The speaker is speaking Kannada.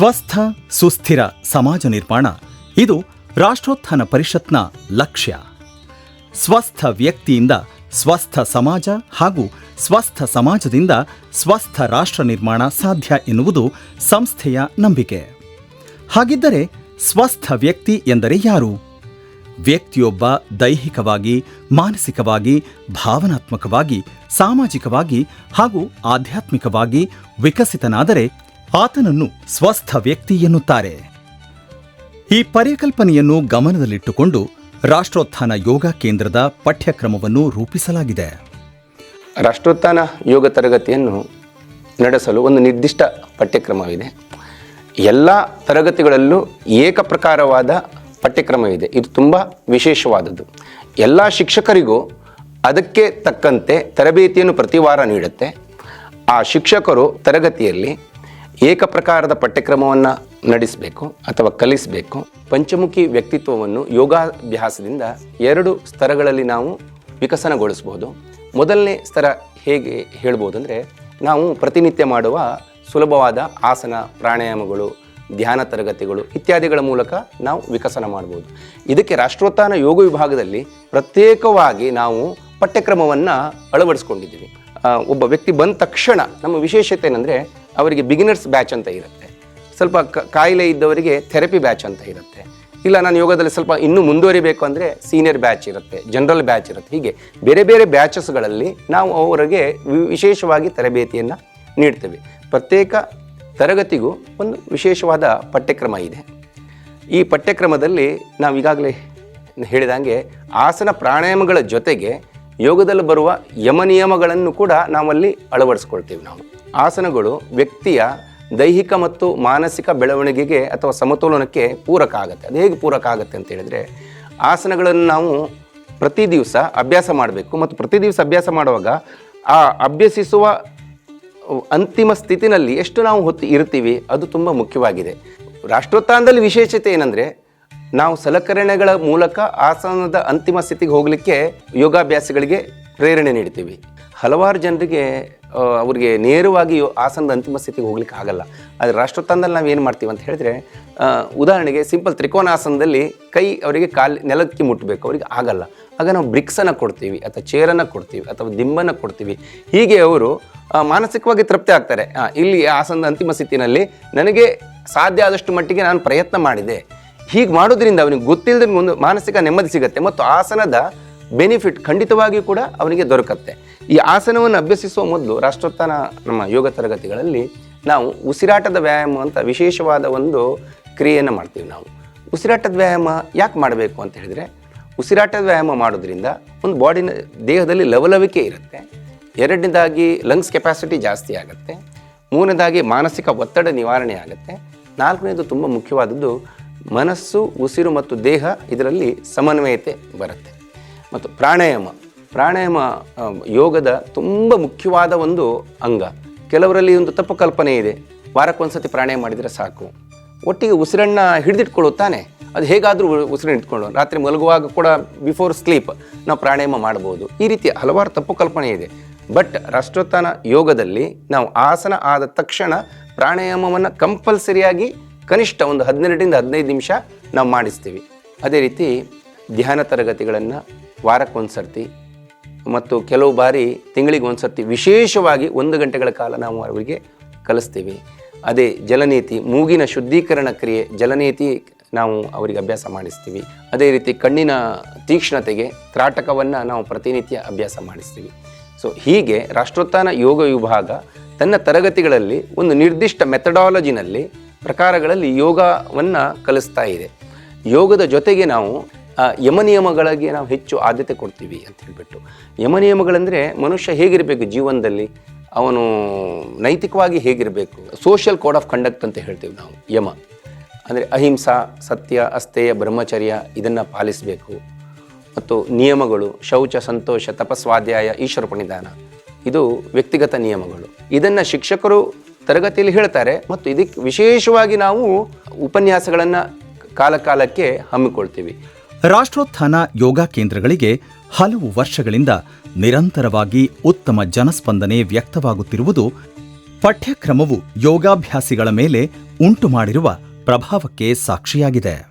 ಸ್ವಸ್ಥ, ಸುಸ್ಥಿರ ಸಮಾಜ ನಿರ್ಮಾಣ. ಇದು ರಾಷ್ಟ್ರೋತ್ಥಾನ ಪರಿಷತ್ನ ಲಕ್ಷ್ಯ. ಸ್ವಸ್ಥ ವ್ಯಕ್ತಿಯಿಂದ ಸ್ವಸ್ಥ ಸಮಾಜ ಹಾಗೂ ಸ್ವಸ್ಥ ಸಮಾಜದಿಂದ ಸ್ವಸ್ಥ ರಾಷ್ಟ್ರ ನಿರ್ಮಾಣ ಸಾಧ್ಯ ಎನ್ನುವುದು ಸಂಸ್ಥೆಯ ನಂಬಿಕೆ. ಹಾಗಿದ್ದರೆ ಸ್ವಸ್ಥ ವ್ಯಕ್ತಿ ಎಂದರೆ ಯಾರು? ವ್ಯಕ್ತಿಯೊಬ್ಬ ದೈಹಿಕವಾಗಿ, ಮಾನಸಿಕವಾಗಿ, ಭಾವನಾತ್ಮಕವಾಗಿ, ಸಾಮಾಜಿಕವಾಗಿ ಹಾಗೂ ಆಧ್ಯಾತ್ಮಿಕವಾಗಿ ವಿಕಸಿತನಾದರೆ ಆತನನ್ನು ಸ್ವಸ್ಥ ವ್ಯಕ್ತಿ ಎನ್ನುತ್ತಾರೆ. ಈ ಪರಿಕಲ್ಪನೆಯನ್ನು ಗಮನದಲ್ಲಿಟ್ಟುಕೊಂಡು ರಾಷ್ಟ್ರೋತ್ಥಾನ ಯೋಗ ಕೇಂದ್ರದ ಪಠ್ಯಕ್ರಮವನ್ನು ರೂಪಿಸಲಾಗಿದೆ. ರಾಷ್ಟ್ರೋತ್ಥಾನ ಯೋಗ ತರಗತಿಯನ್ನು ನಡೆಸಲು ಒಂದು ನಿರ್ದಿಷ್ಟ ಪಠ್ಯಕ್ರಮವಿದೆ. ಎಲ್ಲ ತರಗತಿಗಳಲ್ಲೂ ಏಕಪ್ರಕಾರವಾದ ಪಠ್ಯಕ್ರಮವಿದೆ. ಇದು ತುಂಬ ವಿಶೇಷವಾದದ್ದು. ಎಲ್ಲ ಶಿಕ್ಷಕರಿಗೂ ಅದಕ್ಕೆ ತಕ್ಕಂತೆ ತರಬೇತಿಯನ್ನು ಪ್ರತಿ ವಾರ ನೀಡುತ್ತೆ. ಆ ಶಿಕ್ಷಕರು ತರಗತಿಯಲ್ಲಿ ಏಕಪ್ರಕಾರದ ಪಠ್ಯಕ್ರಮವನ್ನು ನಡೆಸಬೇಕು ಅಥವಾ ಕಲಿಸಬೇಕು, ಪಂಚಮುಖಿ ವ್ಯಕ್ತಿತ್ವವನ್ನು ಯೋಗಾಭ್ಯಾಸದಿಂದ ಎರಡು ಸ್ತರಗಳಲ್ಲಿ ನಾವು ವಿಕಸನಗೊಳಿಸ್ಬೋದು. ಮೊದಲನೇ ಸ್ತರ ಹೇಗೆ ಹೇಳ್ಬೋದು ಅಂದರೆ ನಾವು ಪ್ರತಿನಿತ್ಯ ಮಾಡುವ ಸುಲಭವಾದ ಆಸನ, ಪ್ರಾಣಾಯಾಮಗಳು, ಧ್ಯಾನ ತರಗತಿಗಳು ಇತ್ಯಾದಿಗಳ ಮೂಲಕ ನಾವು ವಿಕಸನ ಮಾಡ್ಬೋದು. ಇದಕ್ಕೆ ರಾಷ್ಟ್ರೋತ್ಥಾನ ಯೋಗ ವಿಭಾಗದಲ್ಲಿ ಪ್ರತ್ಯೇಕವಾಗಿ ನಾವು ಪಠ್ಯಕ್ರಮವನ್ನು ಅಳವಡಿಸ್ಕೊಂಡಿದ್ದೀವಿ. ಒಬ್ಬ ವ್ಯಕ್ತಿ ಬಂದ ತಕ್ಷಣ ನಮ್ಮ ವಿಶೇಷತೆ ಏನಂದರೆ ಅವರಿಗೆ ಬಿಗಿನರ್ಸ್ ಬ್ಯಾಚ್ ಅಂತ ಇರುತ್ತೆ. ಸ್ವಲ್ಪ ಕಾಯಿಲೆ ಇದ್ದವರಿಗೆ ಥೆರಪಿ ಬ್ಯಾಚ್ ಅಂತ ಇರುತ್ತೆ. ಇಲ್ಲ, ನಾನು ಯೋಗದಲ್ಲಿ ಸ್ವಲ್ಪ ಇನ್ನೂ ಮುಂದುವರಿಬೇಕು ಅಂದರೆ ಸೀನಿಯರ್ ಬ್ಯಾಚ್ ಇರುತ್ತೆ ಜನರಲ್ ಬ್ಯಾಚ್ ಇರುತ್ತೆ. ಹೀಗೆ ಬೇರೆ ಬೇರೆ ಬ್ಯಾಚಸ್ಗಳಲ್ಲಿ ನಾವು ಅವರಿಗೆ ವಿಶೇಷವಾಗಿ ತರಬೇತಿಯನ್ನು ನೀಡ್ತೇವೆ. ಪ್ರತ್ಯೇಕ ತರಗತಿಗೂ ಒಂದು ವಿಶೇಷವಾದ ಪಠ್ಯಕ್ರಮ ಇದೆ. ಈ ಪಠ್ಯಕ್ರಮದಲ್ಲಿ ನಾವು ಈಗಾಗಲೇ ಹೇಳಿದಂಗೆ ಆಸನ ಪ್ರಾಣಾಯಾಮಗಳ ಜೊತೆಗೆ ಯೋಗದಲ್ಲಿ ಬರುವ ಯಮ ನಿಯಮಗಳನ್ನು ಕೂಡ ನಾವಲ್ಲಿ ಅಳವಡಿಸ್ಕೊಳ್ತೀವಿ ನಾವು. ಆಸನಗಳು ವ್ಯಕ್ತಿಯ ದೈಹಿಕ ಮತ್ತು ಮಾನಸಿಕ ಬೆಳವಣಿಗೆಗೆ ಅಥವಾ ಸಮತೋಲನಕ್ಕೆ ಪೂರಕ ಆಗುತ್ತೆ. ಅದು ಹೇಗೆ ಪೂರಕ ಆಗುತ್ತೆ ಅಂತ ಹೇಳಿದರೆ, ಆಸನಗಳನ್ನು ನಾವು ಪ್ರತಿ ದಿವಸ ಅಭ್ಯಾಸ ಮಾಡಬೇಕು. ಮತ್ತು ಪ್ರತಿ ದಿವಸ ಅಭ್ಯಾಸ ಮಾಡುವಾಗ ಆ ಅಭ್ಯಸಿಸುವ ಅಂತಿಮ ಸ್ಥಿತಿನಲ್ಲಿ ಎಷ್ಟು ನಾವು ಹೊತ್ತು ಇರ್ತೀವಿ, ಅದು ತುಂಬ ಮುಖ್ಯವಾಗಿದೆ. ರಾಷ್ಟ್ರೋತ್ಥಾನದಲ್ಲಿ ವಿಶೇಷತೆ ಏನಂದರೆ ನಾವು ಸಲಕರಣೆಗಳ ಮೂಲಕ ಆಸನದ ಅಂತಿಮ ಸ್ಥಿತಿಗೆ ಹೋಗಲಿಕ್ಕೆ ಯೋಗಾಭ್ಯಾಸಗಳಿಗೆ ಪ್ರೇರಣೆ ನೀಡ್ತೀವಿ. ಹಲವಾರು ಜನರಿಗೆ ಅವರಿಗೆ ನೇರವಾಗಿ ಆಸನದ ಅಂತಿಮ ಸ್ಥಿತಿಗೆ ಹೋಗ್ಲಿಕ್ಕೆ ಆಗಲ್ಲ. ಆದರೆ ರಾಷ್ಟ್ರೋತ್ಥಾನದಲ್ಲಿ ನಾವು ಏನು ಮಾಡ್ತೀವಿ ಅಂತ ಹೇಳಿದ್ರೆ ಉದಾಹರಣೆಗೆ ಸಿಂಪಲ್ ತ್ರಿಕೋನಾಸನದಲ್ಲಿ ಕೈ ಅವರಿಗೆ ಕಾಲು, ನೆಲಕ್ಕೆ ಮುಟ್ಟಬೇಕು ಅವರಿಗೆ ಆಗಲ್ಲ. ಆಗ ನಾವು ಬ್ರಿಕ್ಸನ್ನು ಕೊಡ್ತೀವಿ, ಅಥವಾ ಚೇರನ್ನು ಕೊಡ್ತೀವಿ, ಅಥವಾ ದಿಂಬನ್ನು ಕೊಡ್ತೀವಿ. ಹೀಗೆ ಅವರು ಮಾನಸಿಕವಾಗಿ ತೃಪ್ತಿ ಆಗ್ತಾರೆ. ಇಲ್ಲಿ ಆಸನದ ಅಂತಿಮ ಸ್ಥಿತಿನಲ್ಲಿ ನನಗೆ ಸಾಧ್ಯ ಆದಷ್ಟು ಮಟ್ಟಿಗೆ ನಾನು ಪ್ರಯತ್ನ ಮಾಡಿದೆ. ಹೀಗೆ ಮಾಡೋದ್ರಿಂದ ಅವನಿಗೆ ಗೊತ್ತಿಲ್ಲದ ಒಂದು ಮಾನಸಿಕ ನೆಮ್ಮದಿ ಸಿಗುತ್ತೆ ಮತ್ತು ಆಸನದ ಬೆನಿಫಿಟ್ ಖಂಡಿತವಾಗಿಯೂ ಕೂಡ ಅವನಿಗೆ ದೊರಕತ್ತೆ. ಈ ಆಸನವನ್ನು ಅಭ್ಯಸಿಸುವ ಮೊದಲು ರಾಷ್ಟ್ರೋತ್ಥಾನ ನಮ್ಮ ಯೋಗ ತರಗತಿಗಳಲ್ಲಿ ನಾವು ಉಸಿರಾಟದ ವ್ಯಾಯಾಮ ಅಂತ ವಿಶೇಷವಾದ ಒಂದು ಕ್ರಿಯೆಯನ್ನು ಮಾಡ್ತೀವಿ ನಾವು. ಉಸಿರಾಟದ ವ್ಯಾಯಾಮ ಯಾಕೆ ಮಾಡಬೇಕು ಅಂತ ಹೇಳಿದರೆ, ಉಸಿರಾಟದ ವ್ಯಾಯಾಮ ಮಾಡೋದ್ರಿಂದ ಒಂದು ಬಾಡಿನ ದೇಹದಲ್ಲಿ ಲವಲವಿಕೆ ಇರುತ್ತೆ. ಎರಡನೇದಾಗಿ ಲಂಗ್ಸ್ ಕೆಪಾಸಿಟಿ ಜಾಸ್ತಿ ಆಗುತ್ತೆ. ಮೂರನೇದಾಗಿ ಮಾನಸಿಕ ಒತ್ತಡ ನಿವಾರಣೆ ಆಗುತ್ತೆ. ನಾಲ್ಕನೇದು ತುಂಬ ಮುಖ್ಯವಾದದ್ದು ಮನಸ್ಸು, ಉಸಿರು ಮತ್ತು ದೇಹ ಇದರಲ್ಲಿ ಸಮನ್ವಯತೆ ಬರುತ್ತೆ. ಮತ್ತು ಪ್ರಾಣಾಯಾಮ. ಪ್ರಾಣಾಯಾಮ ಯೋಗದ ತುಂಬ ಮುಖ್ಯವಾದ ಒಂದು ಅಂಗ. ಕೆಲವರಲ್ಲಿ ಒಂದು ತಪ್ಪು ಕಲ್ಪನೆ ಇದೆ. ವಾರಕ್ಕೊಂದ್ಸತಿ ಪ್ರಾಣಾಯಾಮ ಮಾಡಿದರೆ ಸಾಕು. ಒಟ್ಟಿಗೆ ಉಸಿರನ್ನು ಹಿಡಿದಿಟ್ಕೊಳ್ಳುತ್ತಾನೆ ಅದು ಹೇಗಾದರೂ ಉಸಿರನ್ನು ಇಟ್ಕೊಳ್ಳೋ ರಾತ್ರಿ ಮಲಗುವಾಗ ಕೂಡ ಬಿಫೋರ್ ಸ್ಲೀಪ್ ನಾವು ಪ್ರಾಣಾಯಾಮ ಮಾಡ್ಬೋದು. ಈ ರೀತಿ ಹಲವಾರು ತಪ್ಪು ಕಲ್ಪನೆ ಇದೆ. ಬಟ್ ರಾಷ್ಟ್ರೋತ್ಥಾನ ಯೋಗದಲ್ಲಿ ನಾವು ಆಸನ ಆದ ತಕ್ಷಣ ಪ್ರಾಣಾಯಾಮವನ್ನು ಕಂಪಲ್ಸರಿಯಾಗಿ ಕನಿಷ್ಠ ಒಂದು ಹದಿನೆರಡರಿಂದ ಹದಿನೈದು ನಿಮಿಷ ನಾವು ಮಾಡಿಸ್ತೀವಿ. ಅದೇ ರೀತಿ ಧ್ಯಾನ ತರಗತಿಗಳನ್ನು ವಾರಕ್ಕೊಂದು ಸರ್ತಿ ಮತ್ತು ಕೆಲವು ಬಾರಿ ತಿಂಗಳಿಗೆ ಒಂದು ಸರ್ತಿ ವಿಶೇಷವಾಗಿ ಒಂದು ಗಂಟೆಗಳ ಕಾಲ ನಾವು ಅವರಿಗೆ ಕಲಿಸ್ತೀವಿ. ಅದೇ ಜಲನೀತಿ, ಮೂಗಿನ ಶುದ್ಧೀಕರಣ ಕ್ರಿಯೆ, ಜಲನೀತಿ ನಾವು ಅವರಿಗೆ ಅಭ್ಯಾಸ ಮಾಡಿಸ್ತೀವಿ. ಅದೇ ರೀತಿ ಕಣ್ಣಿನ ತೀಕ್ಷ್ಣತೆಗೆ ತ್ರಾಟಕವನ್ನು ನಾವು ಪ್ರತಿನಿತ್ಯ ಅಭ್ಯಾಸ ಮಾಡಿಸ್ತೀವಿ. ಸೊ ಹೀಗೆ ರಾಷ್ಟ್ರೋತ್ಥಾನ ಯೋಗ ವಿಭಾಗ ತನ್ನ ತರಗತಿಗಳಲ್ಲಿ ಒಂದು ನಿರ್ದಿಷ್ಟ ಮೆಥಡಾಲಜಿನಲ್ಲಿ ಪ್ರಕಾರಗಳಲ್ಲಿ ಯೋಗವನ್ನು ಕಲಿಸ್ತಾ ಇದೆ. ಯೋಗದ ಜೊತೆಗೆ ನಾವು ಯಮನಿಯಮಗಳಿಗೆ ನಾವು ಹೆಚ್ಚು ಆದ್ಯತೆ ಕೊಡ್ತೀವಿ ಅಂತ ಹೇಳ್ಬಿಟ್ಟು. ಯಮನಿಯಮಗಳಂದರೆ ಮನುಷ್ಯ ಹೇಗಿರಬೇಕು ಜೀವನದಲ್ಲಿ? ಅವನು ನೈತಿಕವಾಗಿ ಹೇಗಿರಬೇಕು? ಸೋಷಿಯಲ್ ಕೋಡ್ ಆಫ್ ಕಂಡಕ್ಟ್ ಅಂತ ಹೇಳ್ತೀವಿ ನಾವು, ಯಮ. ಅಂದರೆ ಅಹಿಂಸಾ, ಸತ್ಯ, ಅಸ್ಥೇಯ, ಬ್ರಹ್ಮಚರ್ಯ ಇದನ್ನು ಪಾಲಿಸಬೇಕು. ಮತ್ತು ನಿಯಮಗಳು, ಶೌಚ, ಸಂತೋಷ, ತಪಸ್ವಾಧ್ಯಾಯ, ಈಶ್ವರ ಪ್ರಣಿಧಾನ ಇದು ವ್ಯಕ್ತಿಗತ ನಿಯಮಗಳು. ಇದನ್ನು ಶಿಕ್ಷಕರು ತರಗತಿಯಲ್ಲಿ ಹೇಳ್ತಾರೆ ಮತ್ತು ಇದಕ್ಕೆ ವಿಶೇಷವಾಗಿ ನಾವು ಉಪನ್ಯಾಸಗಳನ್ನು ಕಾಲಕಾಲಕ್ಕೆ ಹಮ್ಮಿಕೊಳ್ತೀವಿ. ರಾಷ್ಟ್ರೋತ್ಥಾನ ಯೋಗ ಕೇಂದ್ರಗಳಿಗೆ ಹಲವು ವರ್ಷಗಳಿಂದ ನಿರಂತರವಾಗಿ ಉತ್ತಮ ಜನಸ್ಪಂದನೆ ವ್ಯಕ್ತವಾಗುತ್ತಿರುವುದು ಪಠ್ಯಕ್ರಮವು ಯೋಗಾಭ್ಯಾಸಿಗಳ ಮೇಲೆ ಉಂಟು ಮಾಡಿರುವ ಪ್ರಭಾವಕ್ಕೆ ಸಾಕ್ಷಿಯಾಗಿದೆ.